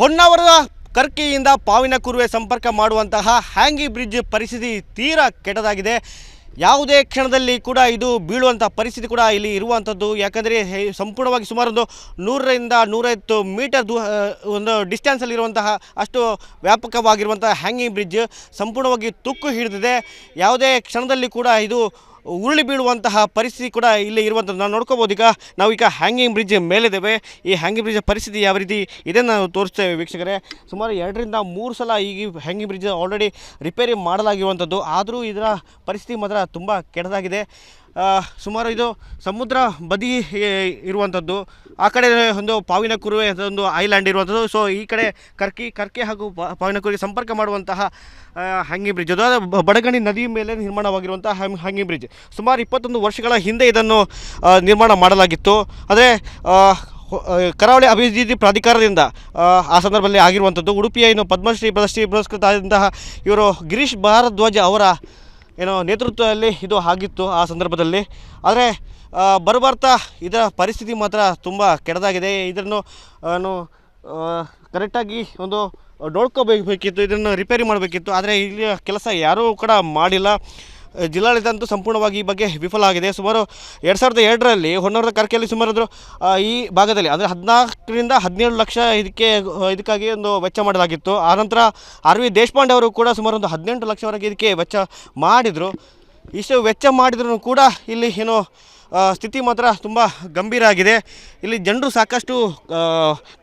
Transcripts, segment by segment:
ಹೊನ್ನಾವರದ ಕರ್ಕಿಯಿಂದ ಪಾವಿನ ಕುರುವೆ ಸಂಪರ್ಕ ಮಾಡುವಂತಹ ಹ್ಯಾಂಗಿ ಬ್ರಿಡ್ಜ್ ಪರಿಸ್ಥಿತಿ ತೀರಾ ಕೆಟ್ಟದಾಗಿದೆ. ಯಾವುದೇ ಕ್ಷಣದಲ್ಲಿ ಕೂಡ ಇದು ಬೀಳುವಂಥ ಪರಿಸ್ಥಿತಿ ಕೂಡ ಇಲ್ಲಿ ಇರುವಂಥದ್ದು ಯಾಕಂದರೆ ಸಂಪೂರ್ಣವಾಗಿ ಸುಮಾರು ಒಂದು ನೂರರಿಂದ ನೂರೈವತ್ತು ಮೀಟರ್ ದೂ ಒಂದು ಡಿಸ್ಟೆನ್ಸಲ್ಲಿರುವಂತಹ ಅಷ್ಟು ವ್ಯಾಪಕವಾಗಿರುವಂತಹ ಹ್ಯಾಂಗಿಂಗ್ ಬ್ರಿಡ್ಜ್ ಸಂಪೂರ್ಣವಾಗಿ ತುಕ್ಕು ಹಿಡಿದಿದೆ. ಯಾವುದೇ ಕ್ಷಣದಲ್ಲಿ ಕೂಡ ಇದು ಉರುಳಿ ಬೀಳುವಂತಹ ಪರಿಸ್ಥಿತಿ ಕೂಡ ಇಲ್ಲಿ ಇರುವಂಥದ್ದು. ನಾವು ನೋಡ್ಕೋಬೋದು ಈಗ ನಾವು ಈಗ ಹ್ಯಾಂಗಿಂಗ್ ಬ್ರಿಡ್ಜ್ ಮೇಲಿದ್ದೇವೆ. ಈ ಹ್ಯಾಂಗಿಂಗ್ ಬ್ರಿಡ್ಜ್ ಪರಿಸ್ಥಿತಿ ಯಾವ ರೀತಿ ಇದೆ ನಾವು ತೋರಿಸ್ತೇವೆ ವೀಕ್ಷಕರೇ. ಸುಮಾರು ಎರಡರಿಂದ ಮೂರು ಸಲ ಈ ಹ್ಯಾಂಗಿಂಗ್ ಬ್ರಿಡ್ಜ್ ಆಲ್ರೆಡಿ ರಿಪೇರಿ ಮಾಡಲಾಗಿರುವಂಥದ್ದು. ಆದರೂ ಇದರ ಪರಿಸ್ಥಿತಿ ಮಾತ್ರ ತುಂಬ ಕೆಟ್ಟದಾಗಿದೆ. ಸುಮಾರು ಇದು ಸಮುದ್ರ ಬದಿ ಇರುವಂಥದ್ದು. ಆ ಕಡೆ ಒಂದು ಪಾವಿನ ಕುರುವೆ ಒಂದು ಐಲ್ಯಾಂಡ್ ಇರುವಂಥದ್ದು. ಸೊ ಈ ಕಡೆ ಕರ್ಕಿ ಕರ್ಕೆ ಹಾಗೂ ಪಾವಿನ ಕುರುವೆ ಸಂಪರ್ಕ ಮಾಡುವಂತಹ ಹಂಗಿ ಬ್ರಿಡ್ಜ್. ಅದು ಬ- ಬಡಗಣಿ ನದಿ ಮೇಲೆ ನಿರ್ಮಾಣವಾಗಿರುವಂತಹ ಹಂಗಿ ಬ್ರಿಡ್ಜ್. ಸುಮಾರು ಇಪ್ಪತ್ತೊಂದು ವರ್ಷಗಳ ಹಿಂದೆ ಇದನ್ನು ನಿರ್ಮಾಣ ಮಾಡಲಾಗಿತ್ತು. ಆದರೆ ಕರಾವಳಿ ಅಭಿವೃದ್ಧಿ ಪ್ರಾಧಿಕಾರದಿಂದ ಆ, ಸಂದರ್ಭದಲ್ಲಿ ಆಗಿರುವಂಥದ್ದು. ಉಡುಪಿಯ ಏನು ಪದ್ಮಶ್ರೀ ಪ್ರಶಸ್ತಿ ಪುರಸ್ಕೃತ ಆದಂತಹ ಇವರು ಗಿರೀಶ್ ಭಾರದ್ವಾಜ ಅವರ ಏನೋ ನೇತೃತ್ವದಲ್ಲಿ ಇದು ಆಗಿತ್ತು ಆ ಸಂದರ್ಭದಲ್ಲಿ. ಆದರೆ ಬರಬರ್ತಾ ಇದರ ಪರಿಸ್ಥಿತಿ ಮಾತ್ರ ತುಂಬ ಕೆಡದಾಗಿದೆ. ಇದನ್ನು ನಾನು ಕರೆಕ್ಟಾಗಿ ಒಂದು ನೋಡ್ಕೋಬೇಕಿತ್ತು ಇದನ್ನು ರಿಪೇರಿ ಮಾಡಬೇಕಿತ್ತು. ಆದರೆ, ಇಲ್ಲಿಯ ಕೆಲಸ ಯಾರೂ ಕೂಡ ಮಾಡಿಲ್ಲ. ಜಿಲ್ಲಾಡಳಿತ ಅಂತೂ ಸಂಪೂರ್ಣವಾಗಿ ಈ ಬಗ್ಗೆ ವಿಫಲ ಆಗಿದೆ. ಸುಮಾರು ಎರಡು ಸಾವಿರದ ಎರಡರಲ್ಲಿ ಹೊನ್ನೂರದ ಕರ್ಕೆಯಲ್ಲಿ ಸುಮಾರು ಈ ಭಾಗದಲ್ಲಿ ಅಂದರೆ ಹದಿನಾಲ್ಕರಿಂದ ಹದಿನೇಳು ಲಕ್ಷ ಇದಕ್ಕೆ ಇದಕ್ಕಾಗಿ ಒಂದು ವೆಚ್ಚ ಮಾಡಲಾಗಿತ್ತು. ಆನಂತರ ಆರ್ ವಿ ದೇಶಪಾಂಡೆ ಅವರು ಕೂಡ ಸುಮಾರು ಒಂದು ಹದಿನೆಂಟು ಲಕ್ಷವರೆಗೆ ಇದಕ್ಕೆ ವೆಚ್ಚ ಮಾಡಿದರು. ಇಷ್ಟು ವೆಚ್ಚ ಮಾಡಿದ್ರೂ ಕೂಡ ಇಲ್ಲಿ ಏನು ಸ್ಥಿತಿ ಮಾತ್ರ ತುಂಬ ಗಂಭೀರ ಆಗಿದೆ. ಇಲ್ಲಿ ಜನರು ಸಾಕಷ್ಟು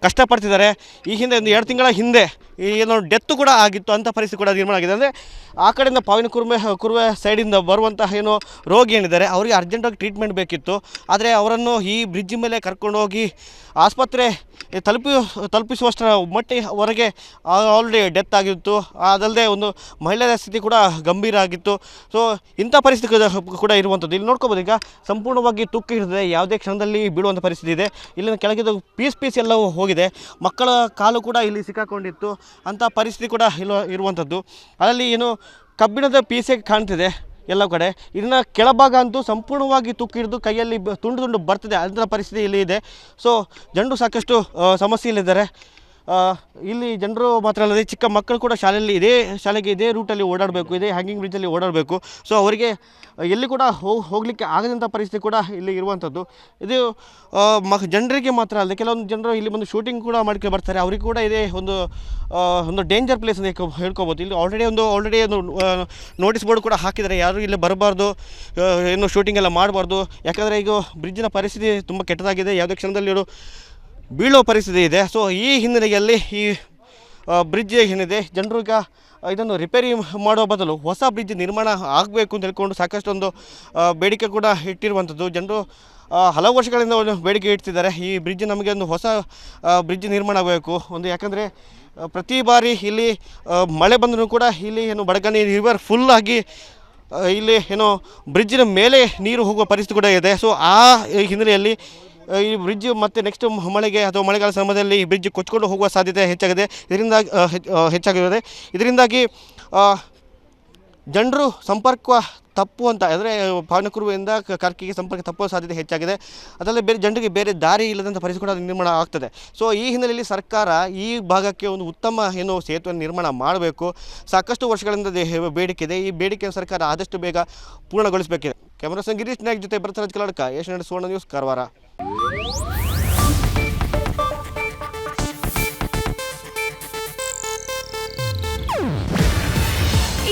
ಕಷ್ಟಪಡ್ತಿದ್ದಾರೆ. ಈ ಹಿಂದೆ ಒಂದು ಎರಡು ತಿಂಗಳ ಹಿಂದೆ ಏನೋ ಡೆತ್ ಕೂಡ ಆಗಿತ್ತು ಅಂಥ ಪರಿಸ್ಥಿತಿ ಕೂಡ ನಿರ್ಮಾಣ ಆಗಿದೆ. ಅಂದರೆ ಆ ಕಡೆಯಿಂದ ಪಾವಿನ ಕುರ್ಮೆ, ಕುರುವೆ ಸೈಡಿಂದ ಬರುವಂತಹ ಏನು ರೋಗಿ ಏನಿದ್ದಾರೆ, ಅವರಿಗೆ ಅರ್ಜೆಂಟಾಗಿ ಟ್ರೀಟ್ಮೆಂಟ್ ಬೇಕಿತ್ತು. ಆದರೆ ಅವರನ್ನು ಈ ಬ್ರಿಡ್ಜ್ ಮೇಲೆ ಕರ್ಕೊಂಡು ಹೋಗಿ ಆಸ್ಪತ್ರೆ ತಲುಪಿ, ತಲುಪಿಸುವಷ್ಟರ ಮಟ್ಟಿವರೆಗೆ ಆಲ್ರೆಡಿ ಡೆತ್ ಆಗಿತ್ತು. ಅದಲ್ಲದೆ ಒಂದು ಮಹಿಳೆಯರ ಸ್ಥಿತಿ ಕೂಡ ಗಂಭೀರ ಆಗಿತ್ತು. ಸೊ ಇಂಥ ಪರಿಸ್ಥಿತಿ ಕೂಡ- ಕೂಡ ಇರುವಂಥದ್ದು. ಇಲ್ಲಿ ನೋಡ್ಕೋಬೋದು ಈಗ ಸಂಪೂರ್ಣವಾಗಿ ತುಕ್ಕು ಹಿಡಿದಿದೆ ಯಾವುದೇ ಕ್ಷಣದಲ್ಲಿ ಬೀಳುವಂಥ ಪರಿಸ್ಥಿತಿ ಇದೆ. ಇಲ್ಲಿನ ಕೆಳಗಿದ್ದು ಪೀಸ್ ಪೀಸ್ ಎಲ್ಲವೂ ಹೋಗಿದೆ. ಮಕ್ಕಳ ಕಾಲು ಕೂಡ ಇಲ್ಲಿ ಸಿಕ್ಕಾಕೊಂಡಿತ್ತು. ಅಂಥ ಪರಿಸ್ಥಿತಿ ಕೂಡ ಇಲ್ಲೋ ಇರುವಂಥದ್ದು. ಅದರಲ್ಲಿ ಏನು ಕಬ್ಬಿಣದ ಪೀಸೆ ಕಾಣ್ತಿದೆ ಎಲ್ಲ ಕಡೆ. ಇದನ್ನ ಕೆಳಭಾಗ ಅಂತೂ ಸಂಪೂರ್ಣವಾಗಿ ತುಕ್ಕಿಡಿದು ಕೈಯಲ್ಲಿ ತುಂಡು ತುಂಡು ಬರ್ತಿದೆ. ಅಂಥ ಪರಿಸ್ಥಿತಿ ಇಲ್ಲಿ ಇದೆ. ಸೊ ಜನರು ಸಾಕಷ್ಟು ಸಮಸ್ಯೆಯಲ್ಲಿದ್ದಾರೆ. ಇಲ್ಲಿ ಜನರು ಮಾತ್ರ ಅಲ್ಲದೆ ಚಿಕ್ಕ ಮಕ್ಕಳು ಕೂಡ ಶಾಲೆಯಲ್ಲಿ ಇದೇ ಶಾಲೆಗೆ ಇದೇ ರೂಟಲ್ಲಿ ಓಡಾಡಬೇಕು, ಇದೇ ಹ್ಯಾಂಗಿಂಗ್ ಬ್ರಿಡ್ಜಲ್ಲಿ ಓಡಾಡಬೇಕು. ಸೊ ಅವರಿಗೆ, ಎಲ್ಲಿ ಕೂಡ ಹೋಗ್ ಹೋಗಲಿಕ್ಕೆ ಆಗದಂಥ ಪರಿಸ್ಥಿತಿ ಕೂಡ ಇಲ್ಲಿ ಇರುವಂಥದ್ದು ಇದು ಮ ಜನರಿಗೆ ಮಾತ್ರ ಅಲ್ಲದೆ ಕೆಲವೊಂದು ಜನರು ಇಲ್ಲಿ ಬಂದು ಶೂಟಿಂಗ್ ಕೂಡ ಮಾಡ್ಕೊಂಡು ಬರ್ತಾರೆ. ಅವರಿಗೆ ಕೂಡ ಇದೇ ಒಂದು ಒಂದು ಡೇಂಜರ್ ಪ್ಲೇಸ್ ಅಂತ ಹೇಳ್ಕೊಬೋದು. ಇಲ್ಲಿ ಆಲ್ರೆಡಿ ಒಂದು ಆಲ್ರೆಡಿ ಒಂದು ನೋಟಿಸ್ ಬೋರ್ಡ್ ಕೂಡ ಹಾಕಿದ್ದಾರೆ. ಯಾರು ಇಲ್ಲಿ ಬರಬಾರ್ದು ಏನು ಶೂಟಿಂಗ್ ಎಲ್ಲ ಮಾಡಬಾರ್ದು. ಯಾಕಂದರೆ ಈಗ ಬ್ರಿಡ್ಜಿನ ಪರಿಸ್ಥಿತಿ ತುಂಬ ಕೆಟ್ಟದಾಗಿದೆ. ಯಾವುದೇ ಕ್ಷಣದಲ್ಲಿ ಇವರು ಬೀಳೋ ಪರಿಸ್ಥಿತಿ ಇದೆ. ಸೊ ಈ ಹಿನ್ನೆಲೆಯಲ್ಲಿ ಈ ಬ್ರಿಡ್ಜ್ ಏನಿದೆ, ಜನರು ಈಗ ಇದನ್ನು ರಿಪೇರಿ ಮಾಡೋ ಬದಲು ಹೊಸ ಬ್ರಿಡ್ಜ್ ನಿರ್ಮಾಣ ಆಗಬೇಕು ಅಂತ ಹೇಳ್ಕೊಂಡು ಸಾಕಷ್ಟೊಂದು ಬೇಡಿಕೆ ಕೂಡ ಇಟ್ಟಿರುವಂಥದ್ದು. ಜನರು ಹಲವು ವರ್ಷಗಳಿಂದ ಒಂದು ಬೇಡಿಕೆ ಇಡ್ತಿದ್ದಾರೆ. ಈ ಬ್ರಿಡ್ಜ್ ನಮಗೆ ಒಂದು ಹೊಸ ಬ್ರಿಡ್ಜ್ ನಿರ್ಮಾಣ ಆಗಬೇಕು. ಒಂದು ಯಾಕಂದರೆ ಪ್ರತಿ ಬಾರಿ ಇಲ್ಲಿ ಮಳೆ ಬಂದರೂ ಕೂಡ ಇಲ್ಲಿ ಏನು ಬಡಗಣಿ ರಿವರ್ ಫುಲ್ಲಾಗಿ ಇಲ್ಲಿ ಏನು ಬ್ರಿಡ್ಜಿನ ಮೇಲೆ ನೀರು ಹೋಗುವ ಪರಿಸ್ಥಿತಿ ಕೂಡ ಇದೆ. ಸೊ ಆ ಹಿನ್ನೆಲೆಯಲ್ಲಿ ಈ ಬ್ರಿಡ್ಜ್ ಮತ್ತು ನೆಕ್ಸ್ಟ್ ಮಳೆಗೆ ಅಥವಾ ಮಳೆಗಾಲ ಸಮಯದಲ್ಲಿ ಈ ಬ್ರಿಡ್ಜ್ ಕೊಚ್ಕೊಂಡು ಹೋಗುವ ಸಾಧ್ಯತೆ ಹೆಚ್ಚಾಗಿದೆ. ಇದರಿಂದ ಹೆಚ್ಚಾಗಿರುತ್ತದೆ ಇದರಿಂದಾಗಿ ಜನರು ಸಂಪರ್ಕ ತಪ್ಪುವಂಥ ಅಂದರೆ, ಪಾವನಕುರುವಿಂದ ಕರ್ಕಿಗೆ ಸಂಪರ್ಕ ತಪ್ಪುವ ಸಾಧ್ಯತೆ ಹೆಚ್ಚಾಗಿದೆ. ಅದರಲ್ಲಿ ಬೇರೆ, ಜನರಿಗೆ ಬೇರೆ ದಾರಿ ಇಲ್ಲದಂಥ ಪರಿಸ್ಥಿತಿ ಕೂಡ ನಿರ್ಮಾಣ ಆಗ್ತದೆ. ಸೊ ಈ ಹಿನ್ನೆಲೆಯಲ್ಲಿ ಸರ್ಕಾರ ಈ ಭಾಗಕ್ಕೆ ಒಂದು ಉತ್ತಮ, ಏನು ಸೇತುವೆ ನಿರ್ಮಾಣ ಮಾಡಬೇಕು. ಸಾಕಷ್ಟು ವರ್ಷಗಳಿಂದ ಬೇಡಿಕೆ ಇದೆ. ಈ ಬೇಡಿಕೆಯನ್ನು ಸರ್ಕಾರ ಆದಷ್ಟು ಬೇಗ ಪೂರ್ಣಗೊಳಿಸಬೇಕಿದೆ. ಕ್ಯಾಮರಾ ಗಿರೀಶ್, ನಾಯಕ್ ಜೊತೆ ಭರತರಾಜ್ ಕಲಾಡಕ ಏಷ್ಯಾನೆಟ್ ಸುವರ್ಣ ನ್ಯೂಸ್, ಕಾರವಾರ.